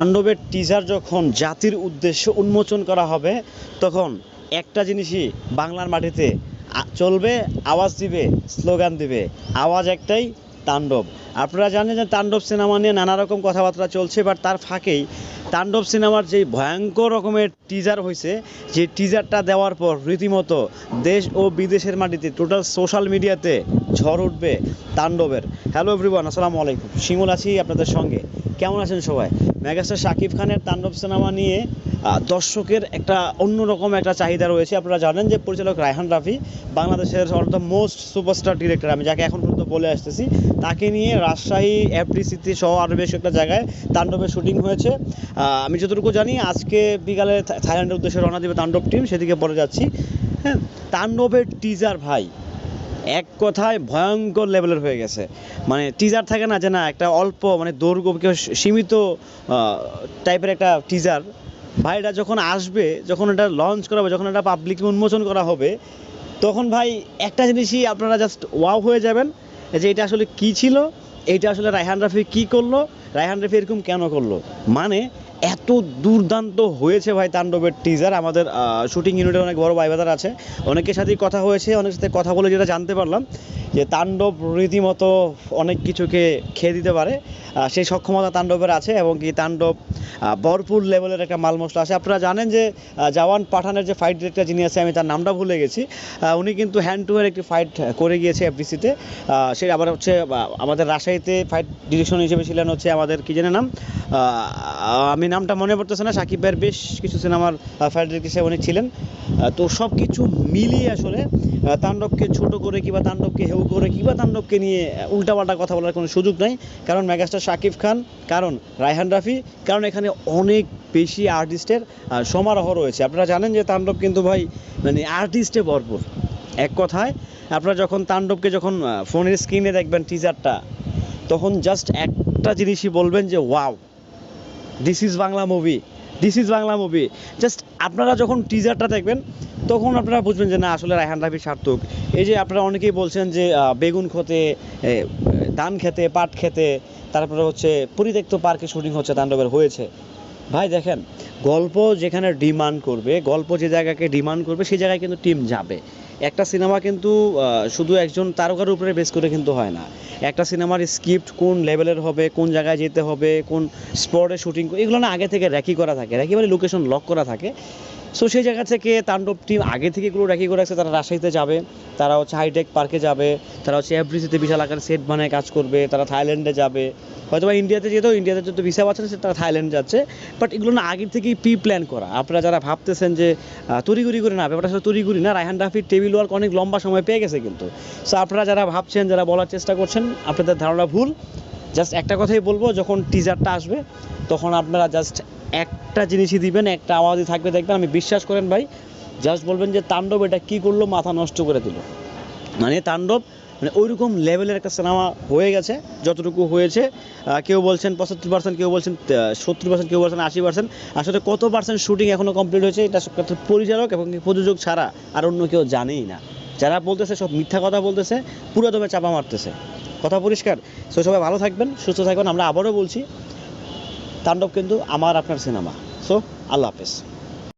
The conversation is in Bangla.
তাণ্ডবের টিজার যখন জাতির উদ্দেশ্য উন্মোচন করা হবে, তখন একটা জিনিসই বাংলার মাটিতে চলবে, আওয়াজ দিবে, স্লোগান দিবে, আওয়াজ একটাই তাণ্ডব। আপনারা জানেন যে তাণ্ডব সিনেমা নিয়ে নানা রকম কথাবার্তা চলছে বাট তার ফাঁকেই তাণ্ডব সিনেমার যে ভয়ঙ্কর রকমের টিজার হয়েছে যে টিজারটা দেওয়ার পর রীতিমতো দেশ ও বিদেশের মাটিতে টোটাল সোশ্যাল মিডিয়াতে ঝড় উঠবে তাণ্ডবের। হ্যালো এভরিওয়ান আসসালামু আলাইকুম। শিমুল আছি আপনাদের সঙ্গে। কেমন আছেন সবাই? মেগাস্টার শাকিব খানের তাণ্ডব সিনেমা নিয়ে দর্শকের একটা অন্যরকম একটা চাহিদা রয়েছে। আপনারা জানেন যে পরিচালক রায়হান রাফি বাংলাদেশের দ্য মোস্ট সুপারস্টার ডিরেক্টর আমি যাকে এখন বলে আসতেছি। তাকে নিয়ে রাজশাহী এফডিসিতে সহ আরও বেশ একটা জায়গায় তাণ্ডবের শুটিং হয়েছে। আমি যতটুকু জানি, আজকে বিকালে থাইল্যান্ডের উদ্দেশ্যে রওনা দেবে তাণ্ডব টিম, সেদিকে পরে যাচ্ছি। হ্যাঁ তাণ্ডবের টিজার ভাই, এক কথায় ভয়ঙ্কর লেভেলের হয়ে গেছে। মানে টিজার থাকে না যে না, একটা অল্প মানে দৈর্ঘ্য সীমিত টাইপের একটা টিজার ভাই এটা যখন আসবে, যখন এটা লঞ্চ করা হবে, যখন এটা পাবলিকে উন্মোচন করা হবে, তখন ভাই একটা জিনিসই আপনারা জাস্ট ওয়াও হয়ে যাবেন। যে এটা আসলে কি ছিল? এটা আসলে রায়হান রাফি কি করল? রায়হান রাফি এরকম কেন করল? মানে এত দুর্দান্ত হয়েছে ভাই তাণ্ডবের টিজার আমাদের শুটিং ইউনিটের অনেক বড় ভাইবাদার আছে। অনেকের সাথেই কথা হয়েছে, অনেকের সাথে কথা বলে যেটা জানতে পারলাম। যে তাণ্ডব রীতিমতো অনেক কিছুকে খেয়ে দিতে পারে। সেই সক্ষমতা তাণ্ডবের আছে এবং কি তাণ্ডব ভরপুর লেভেলের একটা মাল মশলা আছে। আপনারা জানেন যে জওয়ান পাঠানের যে ফাইট ডিরেক্টর যিনি আছে, আমি তার নামটা ভুলে গেছি। উনি কিন্তু হ্যান্ড টু একটি ফাইট করে গিয়েছে এফডিসিতে সে আবার হচ্ছে আমাদের রাজশাহীতে ফাইট ডিরেকশন হিসেবে ছিলেন হচ্ছে আমাদের কি জানে নাম? আমি নামটা মনে পড়তেছে না, সাকিব ভাইয়ের বেশ কিছু সিনেমার ফাইট ডিরেক্টর হিসেবে উনি ছিলেন। তো সব কিছু মিলিয়ে আসলে তাণ্ডবকে ছোট করে কিংবা তাণ্ডবকে হেউ করে কিংবা তাণ্ডবকে নিয়ে উল্টাপাল্টা কথা বলার কোনো সুযোগ নাই। কারণ মেগাস্টার শাকিব খান, কারণ রায়হান রাফি, কারণ এখানে অনেক বেশি আর্টিস্টের সমারোহ রয়েছে। আপনারা জানেন যে তাণ্ডব কিন্তু ভাই মানে আর্টিস্টে ভরপুর। এক কথায়, আপনারা যখন তাণ্ডবকে যখন ফোনের স্ক্রিনে দেখবেন টিজারটা তখন জাস্ট একটা জিনিসই বলবেন যে wow this is Bangla movie this is Bangla movie just আপনারা যখন টিজারটা দেখবেন তখন আপনারা বুঝবেন যে না, আসলে রায়হান রাফি সার্থক। এই যে আপনারা অনেকেই বলছেন যে বেগুন খেতে ধান খেতে পাট খেতে তারপরে হচ্ছে পরিত্যক্ত পার্কে শুটিং হচ্ছে, তাণ্ডবের হয়েছে। ভাই, দেখেন, গল্প যেখানে ডিমান্ড করবে, গল্প যে জায়গাকে ডিমান্ড করবে, সেই জায়গায় কিন্তু টিম যাবে। একটা সিনেমা কিন্তু শুধু একজন তারকার উপরে বেস করে কিন্তু হয় না। একটা সিনেমার স্ক্রিপ্ট কোন লেভেলের হবে, কোন জায়গায় যেতে হবে, কোন স্পটে শুটিং এগুলো না আগে থেকে র্যাকি করা থাকে। র্যাকি মানে লোকেশন লক করা থাকে। সো সেই জায়গা থেকে তাণ্ডব টিম আগে থেকে এগুলো র্যাকি করে রাখছে, তারা রাজশাহীতে যাবে, তারা হচ্ছে হাইটেক পার্কে যাবে, তারা হচ্ছে এফডিসিতে বিশাল আকার সেট বানায় কাজ করবে, তারা থাইল্যান্ডে যাবে। হয়তো বা ইন্ডিয়াতে যেতেও ইন্ডিয়াতে যত ভিসা পাচ্ছে না তারা থাইল্যান্ড যাচ্ছে। বাট এগুলো না আগে থেকেই প্রি প্ল্যান করা। আপনারা যারা ভাবতেছেন যে তড়িঘড়ি করে না, ব্যাপারটা আসলে তড়িঘড়ি না, রায়হান রাফির টেবিল ওয়ার্ক অনেক লম্বা সময় পেয়ে গেছে কিন্তু। সো আপনারা যারা ভাবছেন, যারা বলার চেষ্টা করছেন, আপনাদের ধারণা ভুল। জাস্ট একটা কথাই বলব, যখন টিজারটা আসবে, তখন আপনারা জাস্ট একটা জিনিসই দিবেন, একটা আওয়াজই থাকবে, দেখবেন, আমি বিশ্বাস করেন ভাই জাস্ট বলবেন যে তাণ্ডব এটা কী করল, মাথা নষ্ট করে দিল। মানে তাণ্ডব মানে ওইরকম লেভেলের একটা সিনেমা হয়ে গেছে, যতটুকু হয়েছে কেউ বলছেন পঁচাত্তর পার্সেন্ট কেউ বলছেন সত্তর পার্সেন্ট কেউ বলছেন আশি পার্সেন্ট আসলে কত পার্সেন্ট শুটিং এখনও কমপ্লিট হয়েছে, এটা পরিচালক এবং প্রযোজক ছাড়া আর অন্য কেউ জানেই না। যারা বলতেছে, সব মিথ্যা কথা বলতেছে পুরো দমে চাপা মারতেছে। কথা পরিষ্কার। সো সবাই ভালো থাকবেন, সুস্থ থাকবেন। আমরা আবারও বলছি, তাণ্ডব কিন্তু আমার আপনার সিনেমা। সো, আল্লাহ হাফেজ।